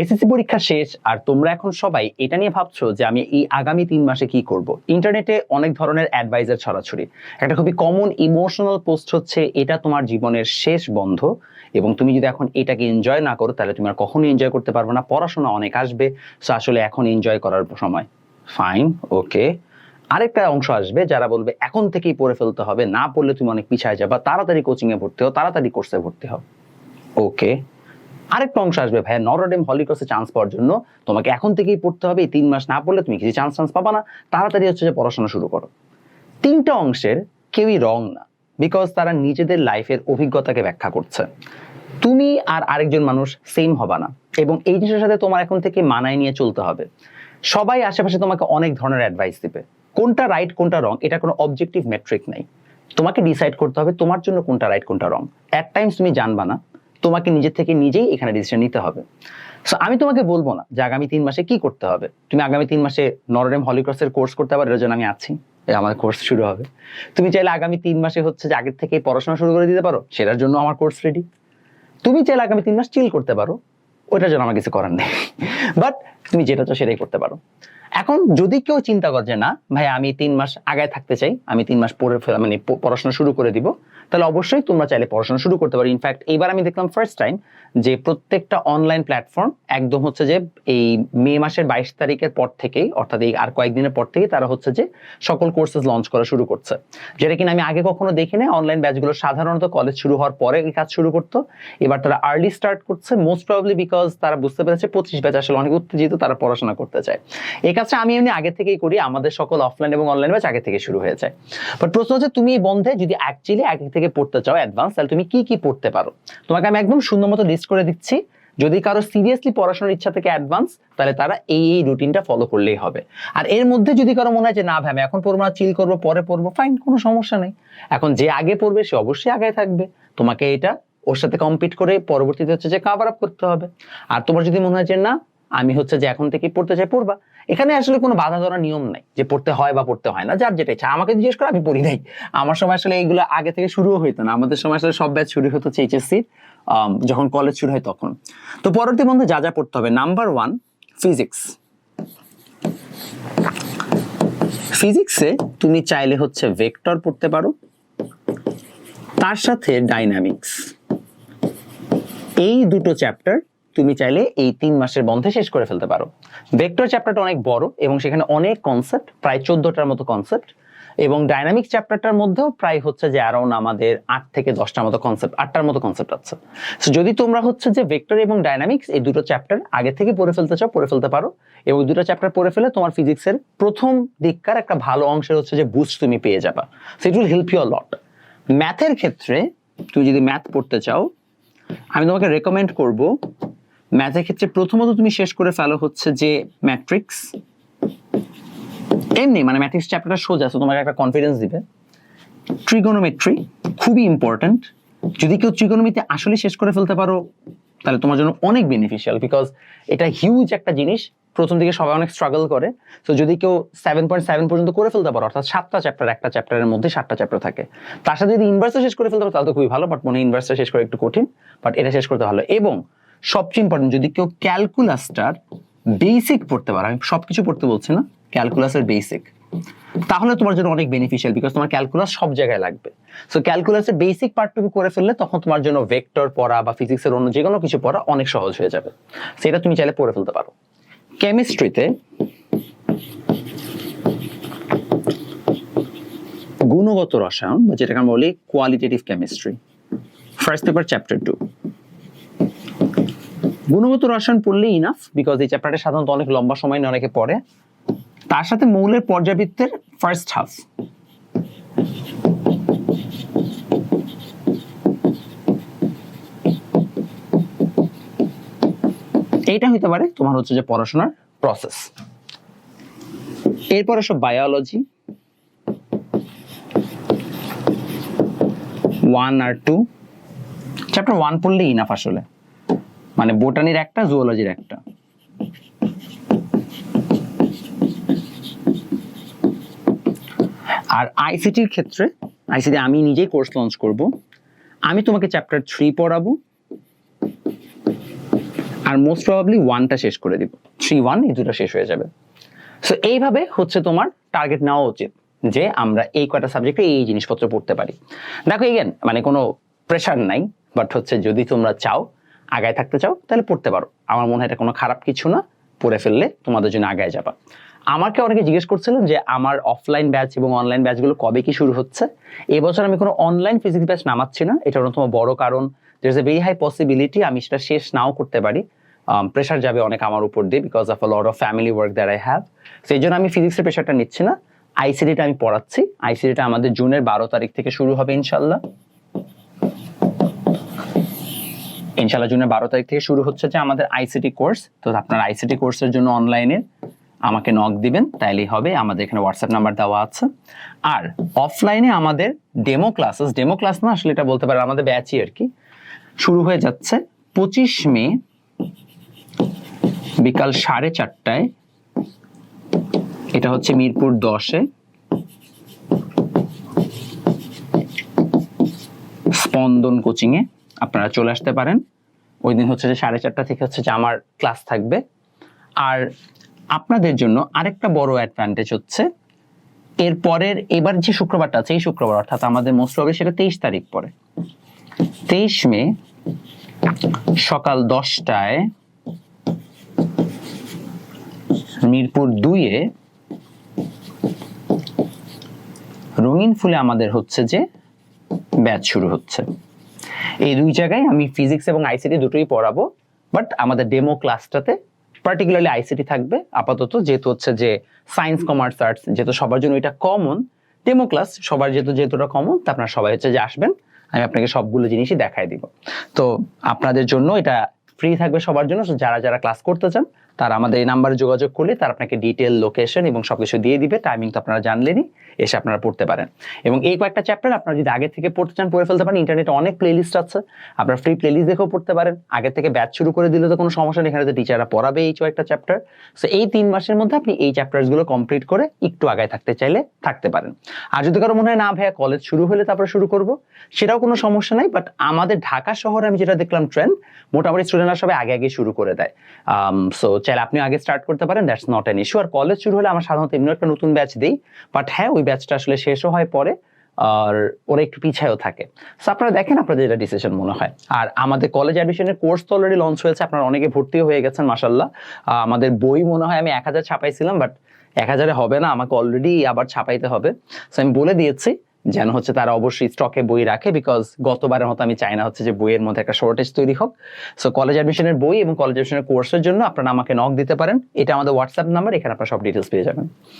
SSC পরীক্ষা শেষ, আর তোমরা এখন সবাই এটা নিয়ে ভাবছ যে আমি এই আগামী তিন মাসে কি করব। ইন্টারনেটে অনেক ধরনের অ্যাডভাইজার ছড়াছড়ি। একটা খুবই কমন ইমোশনাল পোস্ট হচ্ছে, এটা তোমার জীবনের শেষ বন্ধ এবং তুমি যদি এখন এটাকে এনজয় না করো, তাহলে তুমি আর কখনোই এনজয় করতে পারবে না। পড়াশোনা অনেক আসবে সো আসলে এখন এনজয় করার সময়। ফাইন ওকে আরেকটা অংশ আসবে, যারা বলবে, এখন থেকেই পড়ে ফেলতে হবে, না পড়লে তুমি অনেক পিছায় যাবা। তাড়াতাড়ি কোচিংয়ে ভর্তি হও, তাড়াতাড়ি কোর্সে ভর্তি হও। ওকে আরেকটা অংশ আসবে ভাই নরডেম হলিক্রসে চান্স পাওয়ার জন্য। তোমাকে এখন থেকেই পড়তে হবে, এই তিন মাস না পড়লে তুমি কিছু চান্স চান্স পাবা না। তাড়াতাড়ি হচ্ছে যে পড়াশোনা শুরু করো। তিনটা অংশের কেউই রং না বিকজ তারা নিজেদের লাইফের অভিজ্ঞতাকে ব্যাখ্যা করছে। তুমি আর আরেকজন মানুষ সেম হবা না, এবং এই জিনিসের সাথে তোমার এখন থেকে মানায় নিয়ে চলতে হবে। সবাই আশেপাশে তোমাকে অনেক ধরনের অ্যাডভাইস দিবে। কোনটা রাইট কোনটা রং এটা কোনো অবজেক্টিভ মেট্রিক নাই। তোমাকে ডিসাইড করতে হবে তোমার জন্য কোনটা রাইট কোনটা রং অ্যাট টাইমস তুমি জানবা না তোমাকে নিজের থেকে নিজেই এখানে ডিসিশন নিতে হবে। সো আমি তোমাকে বলব না যে আগামী তিন মাসে কি করতে হবে। তুমি আগামী তিন মাসে নরডেম হলিক্রসের কোর্স করতে পারো এর জন্য আমি আছি। আমার কোর্স শুরু হবে। তুমি চাইলে আগামী তিন মাসে হচ্ছে যে আগের থেকে পড়াশোনা শুরু করে দিতে পারো, সেটার জন্য আমার কোর্স রেডি তুমি চাইলে আগামী তিন মাস চিল করতে পারো, ওইটার জন্য আমার কিছু করার নেই। বাট তুমি যেটা চাও সেটাই করতে পারো। এখন যদি কেউ চিন্তা করে যে না, ভাই, আমি তিন মাস আগায় থাকতে চাই, আমি তিন মাস ফেলা মানে পড়াশোনা শুরু করে দিব তাহলে অবশ্যই তোমরা চাইলে পড়াশোনা শুরু করতে পারো। ইনফ্যাক্ট এইবার আমি দেখলাম ফার্স্ট টাইম যে প্রত্যেকটা অনলাইন প্ল্যাটফর্ম একদম হচ্ছে যে এই মে মাসের বাইশ তারিখের পর থেকেই, অর্থাৎ এই আর কয়েকদিনের পর থেকেই তারা হচ্ছে যে সকল কোর্সেস লঞ্চ করা শুরু করছে। যেটা কিনা আমি আগে কখনো দেখি না অনলাইন ব্যাচগুলো সাধারণত কলেজ শুরু হওয়ার পরে এই কাজ শুরু করতো। এবার তারা আর্লি স্টার্ট করছে মোস্ট প্রবলি বিকজ তারা বুঝতে পেরেছে পঁচিশ ব্যাচ আসলে অনেক উত্তেজিত, তারা পড়াশোনা করতে চায়। এই কাজটা আমি এমনি আগে থেকেই করি, আমাদের সকল অফলাইন এবং অনলাইন ব্যাচ আগে থেকে শুরু হয়ে যায়। বাট প্রশ্ন হচ্ছে, তুমি এই বন্ধে যদি অ্যাকচুয়ালি আগে থেকে পড়তে চাও অ্যাডভান্স তাহলে তুমি কি কি পড়তে পারো? তোমাকে আমি একদম সুন্দর মতো লিস্ট করে দিচ্ছি। যদি কারও সিরিয়াসলি পড়াশোনার ইচ্ছা থেকে অ্যাডভান্স তাহলে তারা এই এই রুটিনটা ফলো করলেই হবে। আর এর মধ্যে যদি কারও মনে হয় যে, না ভাই এখন পড়ব না চিল করব, পরে পড়ব ফাইন কোনো সমস্যা নেই। এখন যে আগে পড়বে, সে অবশ্যই আগে থাকবে। তোমাকে এটা ওর সাথে কম্পিট করে পরবর্তীতে হচ্ছে যে কাভার আপ করতে হবে। আর তোমার যদি মনে হয় যে, না আমি হচ্ছে যে এখন থেকে পড়তে চাই, পড়বা। এখানে আসলে কোনো বাধা ধরা নিয়ম নাই যে পড়তে হয় বা পড়তে হয় না, যার যেটা ইচ্ছা। আমাকে জিজ্ঞেস করে আমি পড়ি নাই। আমার সময় আসলে এইগুলো আগে থেকে শুরুও হইতো না। আমাদের সময় আসলে সব ব্যাচ শুরু হতো এইচএসসি যখন কলেজ শুরু হয় তখন। তো পরবর্তী বন্ধু যা যা পড়তে হবে নাম্বার ওয়ান ফিজিক্স ফিজিক্সে তুমি চাইলে হচ্ছে ভেক্টর পড়তে পারো। তার সাথে ডাইনামিক্স এই দুটো চ্যাপ্টার তুমি চাইলে এই তিন মাসের বন্ধে শেষ করে ফেলতে পারো। ভেক্টর চ্যাপ্টারটা অনেক বড় এবং সেখানে অনেক কনসেপ্ট প্রায় চোদ্দটার মতো কনসেপ্ট এবং ডাইনামিক চ্যাপ্টারটার মধ্যেও প্রায় হচ্ছে যে অ্যারাউন্ড আমাদের আট থেকে দশটার মতো কনসেপ্ট আটটার মতো কনসেপ্ট আছে। So, যদি তোমরা হচ্ছে যে ভেক্টর এবং ডাইনামিক্স এই দুটো চ্যাপ্টার আগে থেকে পড়ে ফেলতে চাও পড়ে ফেলতে পারো এবং দুটো চ্যাপ্টার পড়ে ফেলে তোমার ফিজিক্সের প্রথম দিককার একটা ভালো অংশের হচ্ছে যে বুস্ট তুমি পেয়ে যাবা। So it will help you lot ম্যাথের ক্ষেত্রে তুমি যদি ম্যাথ পড়তে চাও আমি তোমাকে রেকমেন্ড করব ম্যাথের ক্ষেত্রে প্রথমত তুমি শেষ করে ফেলো হচ্ছে যে ম্যাট্রিক্স। এমনি মানে ম্যাট্রিক্স চ্যাপ্টারটা সোজা আছে তোমাকে একটা কনফিডেন্স দিবে। ট্রিগোনোমেট্রি খুবই ইম্পর্ট্যান্ট যদি কেউ ট্রিগোনোমিতে আসলে শেষ করে ফেলতে পারো, তাহলে তোমার জন্য অনেক বেনিফিশিয়াল বিকজ এটা হিউজ একটা জিনিস। প্রথম দিকে সবাই অনেক স্ট্রাগল করে। তো যদি কেউ সেভেন পয়েন্ট সেভেন পর্যন্ত করে ফেলতে পারো, অর্থাৎ সাতটা চ্যাপ্টার একটা চ্যাপ্টারের মধ্যে সাতটা চ্যাপ্টার থাকে। তার সাথে যদি ইনভার্সটা শেষ করে ফেলতে পারো, তাহলে তো খুবই ভালো বাট মনে ইনভার্সটা শেষ করে একটু কঠিন বাট এটা শেষ করতে ভালো। এবং সবচেয়ে ইম্পর্টেন্ট যদি কেউ ক্যালকুলাসটার বেসিক পড়তে পারো, আমি সবকিছু পড়তে বলছি না ক্যালকুলাসের বেসিক তাহলে তোমার জন্য অনেক বেনিফিশিয়াল বিকজ তোমার ক্যালকুলাস সব জায়গায় লাগবে। সো ক্যালকুলাসের বেসিক পার্টটুকু করে ফেললে তখন তোমার জন্য ভেক্টর পড়া বা ফিজিক্সের অন্য যে কোনো কিছু পড়া অনেক সহজ হয়ে যাবে। সেটা তুমি চাইলে পড়ে ফেলতে পারো। কেমিস্ট্রিতে গুণগত রসায়ন, বা যেটাকে আমরা বলি qualitative chemistry first paper chapter two গুণগত রসায়ন পড়লেই ইনাফ বিকজ এই চ্যাপ্টারটা সাধারণত অনেক লম্বা সময় নিয়ে অনেকে পড়ে। তার সাথে মৌলের পর্যাবৃত্তের ফার্স্ট হাফ এইটা হইতে পারে তোমার হচ্ছে যে পড়াশোনার প্রসেস এরপরে সব বায়োলজি ওয়ান আর টু চ্যাপ্টার ওয়ান পড়লে ইনাফ আসলে। মানে বোটানির একটা, জুওলজির একটা। আর আইসিটির ক্ষেত্রে আইসিটি আমি নিজেই কোর্স লঞ্চ করব। আমি তোমাকে চ্যাপ্টার থ্রি পড়াবো। আর মোস্ট প্রবাবলি ওয়ানটা শেষ করে দিব। থ্রি ওয়ান এই দুটো শেষ হয়ে যাবে। সো এইভাবে হচ্ছে তোমার টার্গেট নেওয়া উচিত যে আমরা এই কয়টা সাবজেক্টে এই জিনিসপত্র পড়তে পারি। দেখো এগেন মানে কোনো প্রেশার নাই বাট হচ্ছে যদি তোমরা চাও আগায় থাকতে চাও, তাহলে পড়তে পারো। আমার মনে হয় এটা কোনো খারাপ কিছু না, পড়ে ফেললে তোমাদের জন্য আগায় যাবা। আমাকে অনেকে জিজ্ঞেস করছিলেন যে আমার অফলাইন ব্যাচ এবং অনলাইন ব্যাচগুলো কবে কি শুরু হচ্ছে? এবছর আমি কোনো অনলাইন ফিজিক্স ব্যাচ নামাচ্ছি না, এটা অন্যতম বড় কারণ। There is a very high possibility আমি সেটা শেষ নাও করতে পারি। প্রেশার যাবে অনেক আমার উপর দিয়ে because of uh of family work that I have সেই জন্য আমি ফিজিক্সের প্রেশারটা নিচ্ছি না। আইসিডিটা আমি পড়াচ্ছি। আইসিডিটা আমাদের জুনের বারো তারিখ থেকে শুরু হবে ইনশাল্লাহ। ইনশাল্লাহ জুনের বারো তারিখ থেকে শুরু হচ্ছে যে আমাদের আইসিটি কোর্স তো আপনার আইসিটি কোর্সের জন্য অনলাইনে আমাকে নক দিবেন, তাইলেই হবে। আমাদের এখানে হোয়াটসঅ্যাপ নাম্বার দেওয়া আছে। আর অফলাইনে আমাদের ডেমো ক্লাসেস ডেমো ক্লাস না, আসলে এটা বলতে পারেন আমাদের ব্যাচই আর কি? শুরু হয়ে যাচ্ছে পঁচিশ মে বিকাল সাড়ে চারটায়। এটা হচ্ছে মিরপুর দশে। স্পন্দন কোচিংয়ে। আপনারা চলে আসতে পারেন। ওই দিন হচ্ছে যে সাড়ে চারটা থেকে হচ্ছে যে আমার ক্লাস থাকবে। আর আপনাদের জন্য আরেকটা বড় অ্যাডভান্টেজ হচ্ছে, এর পরের এবার যে শুক্রবারটা আছে, এই শুক্রবার, অর্থাৎ আমাদের মোস্ট হবে সেটা তেইশ তারিখ পরে। তেইশ মে সকাল দশটায় মিরপুর দুইয়ে রঙিন ফুলে আমাদের হচ্ছে যে ব্যাচ শুরু হচ্ছে। এই দুই জায়গায় আমি ফিজিক্স এবং আইসিটি দুটোই পড়াবো বাট আমাদের ডেমো ক্লাসটাতে পার্টিকুলারলি আইসিটি থাকবে। আপাতত যেহেতু হচ্ছে যে সায়েন্স কমার্স আর্টস যেহেতু সবার জন্য এটা কমন ডেমো ক্লাস সবার যেহেতু যেহেতুটা কমন তা আপনারা সবাই হচ্ছে যে আসবেন, আমি আপনাকে সবগুলো জিনিসই দেখাই দিব। তো আপনাদের জন্য এটা ফ্রি থাকবে সবার জন্য যারা যারা ক্লাস করতে চান, তারা আমাদের এই নাম্বারে যোগাযোগ করলে তারা আপনাকে ডিটেল লোকেশন এবং সবকিছু দিয়ে দিবে। টাইমিং তো আপনারা জানলেনই। এসে আপনারা পড়তে পারেন। এবং এই কয়েকটা চ্যাপ্টার আপনারা যদি আগে থেকে পড়তে চান, পড়ে ফেলতে পারেন ইন্টারনেটে অনেক প্লেলিস্ট আছে। আপনারা ফ্রি প্লেলিস্ট দেখেও পড়তে পারেন। আগে থেকে ব্যাচ শুরু করে দিলে তো কোনো সমস্যা নেই, এখানে তো টিচাররা পড়াবে এই কয়েকটা চ্যাপ্টার সো এই তিন মাসের মধ্যে আপনি এই চ্যাপ্টারগুলো কমপ্লিট করে একটু আগায় থাকতে চাইলে থাকতে পারেন। আর যদি কারও মনে হয়, না ভাইয়া কলেজ শুরু হলে তারপরে শুরু করব, সেটাও কোনো সমস্যা নাই বাট আমাদের ঢাকা শহরে আমি যেটা দেখলাম ট্রেন্ড মোটামুটি স্টুডেন্টরা সবাই আগে আগে শুরু করে দেয়। সো চাইলে আপনি আগে স্টার্ট করতে পারেন দ্যাটস নট অ্যান ইস্যু আর কলেজ শুরু হলে আমার সাধারণত এমনি একটা নতুন ব্যাচ দিই বাট হ্যাঁ ওই ব্যাচটা আসলে শেষও হয় পরে, আর ওরা একটু পিছায়ও থাকে। সো আপনারা দেখেন আপনাদের যেটা ডিসিশন মনে হয়। আর আমাদের কলেজ অ্যাডমিশনের কোর্স তো অলরেডি লঞ্চ হয়েছে, আপনারা অনেকে ভর্তিও হয়ে গেছেন মাসাল্লাহ আমাদের বই মনে হয় আমি এক হাজার ছাপাইছিলাম বাট এক হাজারে হবে না, আমাকে অলরেডি আবার ছাপাইতে হবে। সো আমি বলে দিয়েছি, যেন হচ্ছে তারা অবশ্যই স্টকে বই রাখে বিকজ গতবারের মতো আমি চাই না হচ্ছে যে বইয়ের মধ্যে একটা শর্টেজ তৈরি হোক। সো কলেজ অ্যাডমিশনের বই এবং কলেজ অ্যাডমিশনের কোর্সের জন্য আপনারা আমাকে নক দিতে পারেন। এটা আমাদের হোয়াটসঅ্যাপ নাম্বার এখানে আপনারা সব ডিটেলস পেয়ে যাবেন।